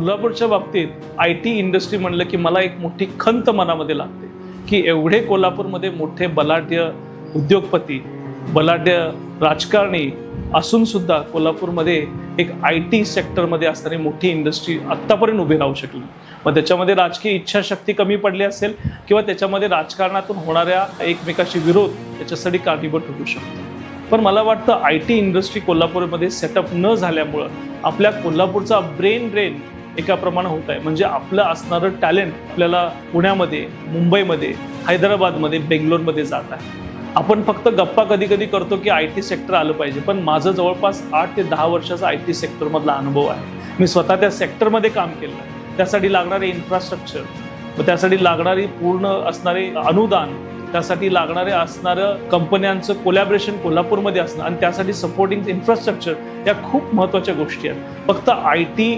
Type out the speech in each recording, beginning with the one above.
कोल्हापूरच्या बाबतीत I T industry म्हणलं की मला एक मोठी खंत मनामध्ये लागते की एवढे कोल्हापूरमध्ये मोठे बलाढ्य उद्योगपती बलाढ्य राजकारणी असूनसुद्धा कोल्हापूरमध्ये एक आय टी सेक्टरमध्ये असणारी मोठी इंडस्ट्री आत्तापर्यंत उभी राहू शकली. मग त्याच्यामध्ये राजकीय इच्छाशक्ती कमी पडली असेल किंवा त्याच्यामध्ये राजकारणातून होणाऱ्या एकमेकाशी विरोध त्याच्यासाठी कारणीभूत ठरू शकतो. पण मला वाटतं आय टी इंडस्ट्री कोल्हापूरमध्ये सेटअप न झाल्यामुळं आपल्या कोल्हापूरचा ब्रेन ड्रेन एका होत आहे. म्हणजे आपलं असणारं टॅलेंट आपल्याला पुण्यामध्ये मुंबईमध्ये हैदराबादमध्ये बेंगलोरमध्ये जात आहे. आपण फक्त गप्पा कधी कधी करतो की आय टी सेक्टर आलं पाहिजे. पण माझं जवळपास आठ ते दहा वर्षाचा आय टी सेक्टरमधला अनुभव आहे. मी स्वतः त्या सेक्टरमध्ये काम केलं. आहे त्यासाठी लागणारे इन्फ्रास्ट्रक्चर व त्यासाठी लागणारी पूर्ण असणारे अनुदान त्यासाठी लागणारे असणारं कंपन्यांचं कोलॅबरेशन कोल्हापूरमध्ये असणं आणि त्यासाठी सपोर्टिंग इन्फ्रास्ट्रक्चर या खूप महत्त्वाच्या गोष्टी आहेत. फक्त आय टी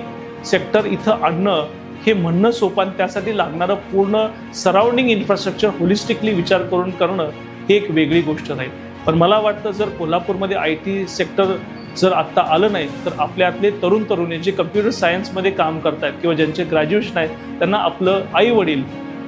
सेक्टर इथं आणणं हे म्हणणं सोपं आणि त्यासाठी लागणारं पूर्ण सराउंडिंग इन्फ्रास्ट्रक्चर होलिस्टिकली विचार करून करणं ही एक वेगळी गोष्ट राहील पण मला वाटतं जर कोल्हापूरमध्ये आय टी सेक्टर जर आत्ता आलं नाही तर आपल्यातले तरुण तरुणी जे कम्प्युटर सायन्समध्ये काम करतायत किंवा ज्यांचे ग्रॅज्युएशन आहेत त्यांना आपलं आई वडील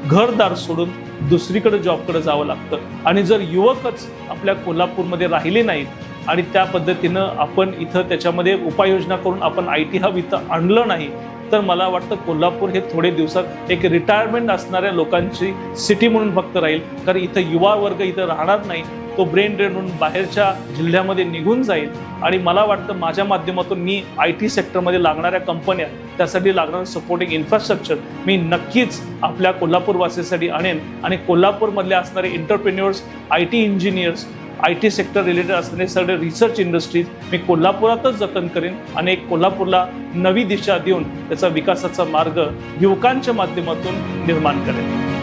घरदार सोडून दुसरीकडे जॉबकडे जावं लागतं. आणि जर युवकच आपल्या कोल्हापूरमध्ये राहिले नाहीत आणि त्या पद्धतीनं आपण इथं त्याच्यामध्ये उपाययोजना करून आपण आय टी हब इथं आणलं नाही तर मला वाटतं कोल्हापूर हे थोडे दिवसात एक रिटायरमेंट असणाऱ्या लोकांची सिटी म्हणून फक्त राहील. कारण इथं युवा वर्ग इथं राहणार नाही तो ब्रेन ड्रेन म्हणून बाहेरच्या जिल्ह्यामध्ये निघून जाईल. आणि मला वाटतं माझ्या माध्यमातून मी आय टी सेक्टरमध्ये लागणाऱ्या कंपन्या त्यासाठी लागणारं सपोर्टिंग इन्फ्रास्ट्रक्चर मी नक्कीच आपल्या कोल्हापूरवासीसाठी आणेन. आणि कोल्हापूरमधले असणारे entrepreneurs I T engineers I T sector related असणारे सगळे रिसर्च इंडस्ट्रीज मी कोल्हापुरातच जतन करेन आणि एक कोल्हापूरला नवी दिशा देऊन त्याचा विकासाचा मार्ग युवकांच्या माध्यमातून निर्माण करेन.